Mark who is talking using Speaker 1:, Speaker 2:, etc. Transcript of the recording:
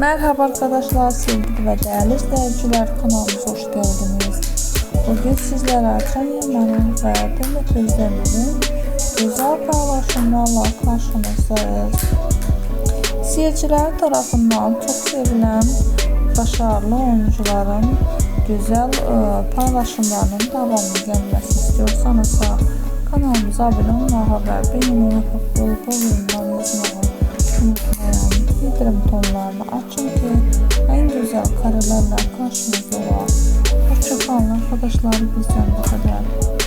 Speaker 1: Merhaba arkadaşlar, sevgili ve değerli izleyiciler kanalımıza hoş geldiniz. Bugün sizlere Can Yaman'ın ve Demet Özdemir'in güzel paylaşımlarla karşınızdayız. Seyirciler tarafından çok sevilen başarılı oyuncuların güzel e, paylaşımlarının devamlı gelmesini istiyorsanız kanalımıza abone olmayı, haber beğenmeyi, yatırım tonlarını açın ki en güzel karelerle karşınızda olan. Hoşçakalın arkadaşlar bizden bu kadar.